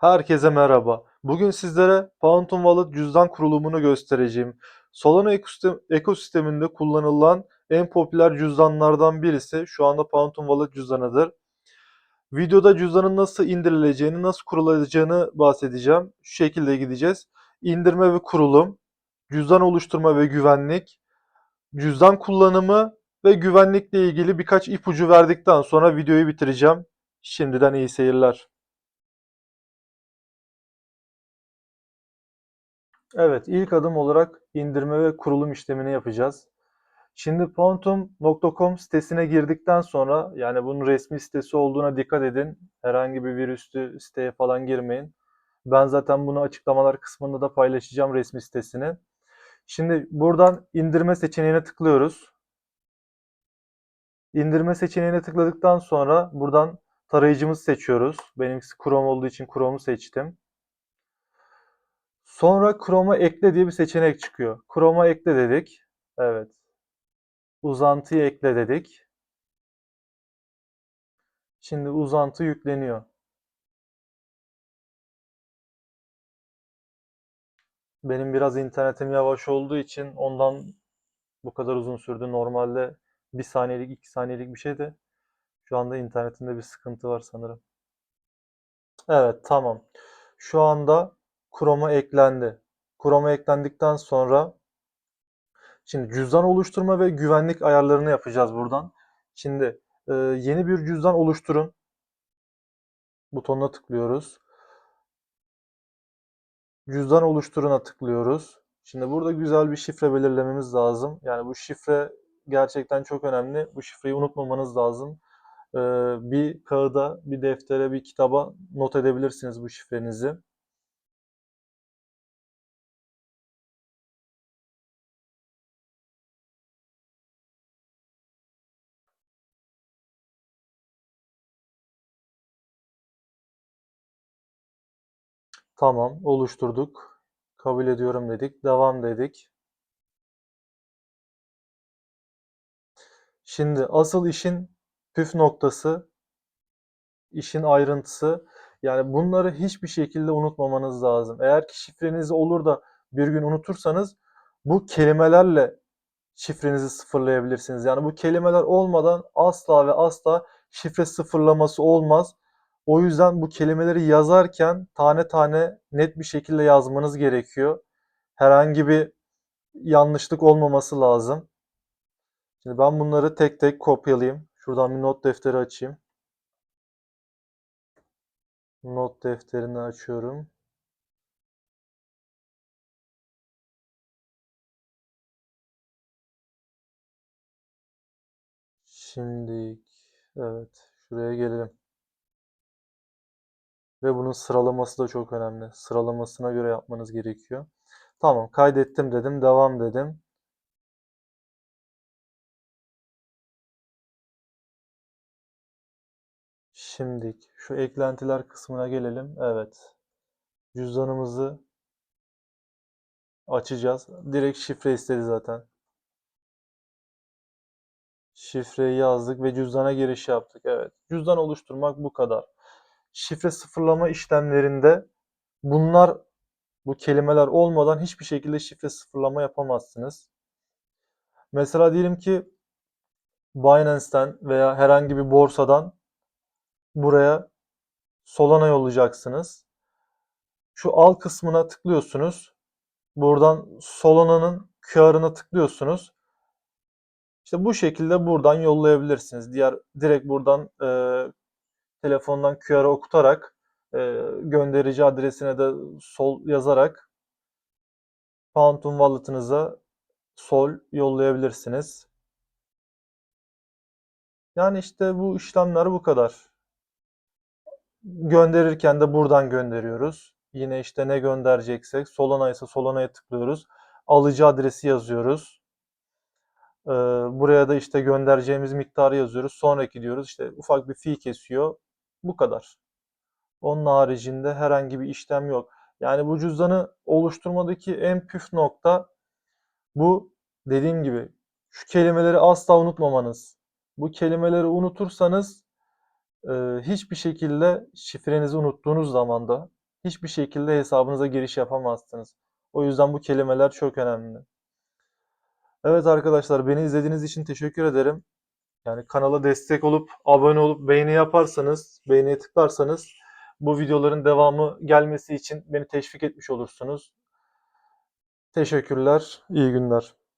Herkese merhaba. Bugün sizlere Phantom Wallet cüzdan kurulumunu göstereceğim. Solana ekosistem- ekosisteminde kullanılan en popüler cüzdanlardan birisi şu anda Phantom Wallet cüzdanıdır. Videoda cüzdanın nasıl indirileceğini, nasıl kurulacağını bahsedeceğim. Şu şekilde gideceğiz. İndirme ve kurulum, cüzdan oluşturma ve güvenlik, cüzdan kullanımı ve güvenlikle ilgili birkaç ipucu verdikten sonra videoyu bitireceğim. Şimdiden iyi seyirler. Evet, ilk adım olarak indirme ve kurulum işlemini yapacağız. Şimdi Pontum.com sitesine girdikten sonra yani bunun resmi sitesi olduğuna dikkat edin. Herhangi bir virüslü siteye falan girmeyin. Ben zaten bunu açıklamalar kısmında da paylaşacağım resmi sitesini. Şimdi buradan indirme seçeneğine tıklıyoruz. İndirme seçeneğine tıkladıktan sonra buradan tarayıcımızı seçiyoruz. Benimkisi Chrome olduğu için Chrome'u seçtim. Sonra Chrome'a ekle diye bir seçenek çıkıyor. Chrome'a ekle dedik. Evet. Uzantıyı ekle dedik. Şimdi uzantı yükleniyor. Benim biraz internetim yavaş olduğu için ondan bu kadar uzun sürdü. Normalde bir saniyelik, iki saniyelik bir şeydi. Şu anda internetimde bir sıkıntı var sanırım. Evet, tamam. Şu anda Chrome'a eklendi. Chrome'a eklendikten sonra şimdi cüzdan oluşturma ve güvenlik ayarlarını yapacağız buradan. Şimdi e, yeni bir cüzdan oluşturun butonuna tıklıyoruz. Cüzdan oluşturuna tıklıyoruz. Şimdi burada güzel bir şifre belirlememiz lazım. Yani bu şifre gerçekten çok önemli. Bu şifreyi unutmamanız lazım. Ee, bir kağıda, bir deftere, bir kitaba not edebilirsiniz bu şifrenizi. Tamam, oluşturduk. Kabul ediyorum dedik. Devam dedik. Şimdi asıl işin püf noktası, işin ayrıntısı. Yani bunları hiçbir şekilde unutmamanız lazım. Eğer ki şifreniz olur da bir gün unutursanız bu kelimelerle şifrenizi sıfırlayabilirsiniz. Yani bu kelimeler olmadan asla ve asla şifre sıfırlaması olmaz. O yüzden bu kelimeleri yazarken tane tane net bir şekilde yazmanız gerekiyor. Herhangi bir yanlışlık olmaması lazım. Şimdi ben bunları tek tek kopyalayayım. Şuradan bir not defteri açayım. Not defterini açıyorum. Şimdi evet şuraya gelelim. Ve bunun sıralaması da çok önemli. Sıralamasına göre yapmanız gerekiyor. Tamam kaydettim dedim. Devam dedim. Şimdi şu eklentiler kısmına gelelim. Evet. Cüzdanımızı açacağız. Direkt şifre istedi zaten. Şifreyi yazdık ve cüzdana giriş yaptık. Evet. Cüzdan oluşturmak bu kadar. Şifre sıfırlama işlemlerinde bunlar bu kelimeler olmadan hiçbir şekilde şifre sıfırlama yapamazsınız. Mesela diyelim ki Binance'ten veya herhangi bir borsadan buraya Solana yollayacaksınız. Şu al kısmına tıklıyorsunuz. Buradan Solana'nın QR'ına tıklıyorsunuz. İşte bu şekilde buradan yollayabilirsiniz. Diğer direkt buradan e, telefondan QR'ı okutarak e, gönderici adresine de sol yazarak Phantom Wallet'ınıza sol yollayabilirsiniz. Yani işte bu işlemler bu kadar. Gönderirken de buradan gönderiyoruz. Yine işte ne göndereceksek Solana ise Solana'ya tıklıyoruz. Alıcı adresi yazıyoruz. Ee, buraya da işte göndereceğimiz miktarı yazıyoruz. Sonraki diyoruz. İşte ufak bir fee kesiyor. Bu kadar. Onun haricinde herhangi bir işlem yok. Yani bu cüzdanı oluşturmadaki en püf nokta bu dediğim gibi şu kelimeleri asla unutmamanız. Bu kelimeleri unutursanız e, hiçbir şekilde şifrenizi unuttuğunuz zaman da hiçbir şekilde hesabınıza giriş yapamazsınız. O yüzden bu kelimeler çok önemli. Evet arkadaşlar beni izlediğiniz için teşekkür ederim. Yani kanala destek olup abone olup beğeni yaparsanız, beğeniye tıklarsanız bu videoların devamı gelmesi için beni teşvik etmiş olursunuz. Teşekkürler, iyi günler.